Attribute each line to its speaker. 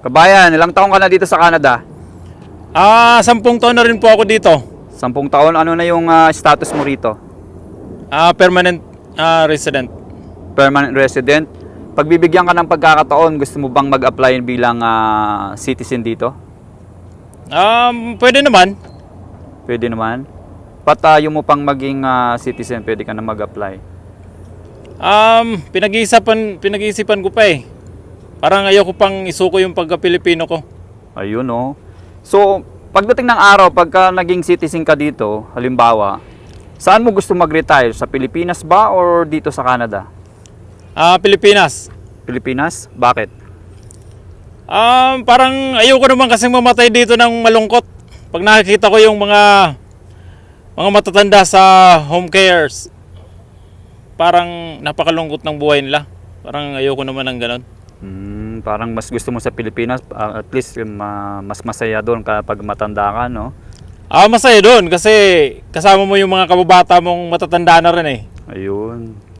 Speaker 1: Kabayan, ilang taong ka na dito sa Canada?
Speaker 2: Ah, sampung taon na rin po ako dito.
Speaker 1: Sampung taon, ano na yung ah, status mo rito?
Speaker 2: Ah, permanent ah, resident.
Speaker 1: Permanent resident? Pagbibigyan ka ng pagkakataon, gusto mo bang mag-apply bilang ah, citizen dito?
Speaker 2: Um, pwede naman.
Speaker 1: Pwede naman. Patayo mo pang maging ah, citizen, pwede ka na mag-apply.
Speaker 2: Um, pinag-iisipan, pinag-iisipan ko pa eh. Parang ayoko pang isuko yung pagka-Pilipino ko.
Speaker 1: Ayun oh. So, pagdating ng araw, pagka naging citizen ka dito, halimbawa, saan mo gusto mag-retire? Sa Pilipinas ba or dito sa Canada?
Speaker 2: Ah, Pilipinas.
Speaker 1: Pilipinas? Bakit?
Speaker 2: Um, parang ayoko naman kasi mamatay dito ng malungkot. Pag nakikita ko yung mga mga matatanda sa home cares, parang napakalungkot ng buhay nila. Parang ayoko naman ng ganon.
Speaker 1: Hmm, parang mas gusto mo sa Pilipinas, ah, at least ma- mas masaya doon kapag matanda ka, no?
Speaker 2: Ah, masaya doon kasi kasama mo yung mga kababata mong matatanda na rin eh.
Speaker 1: Ayun.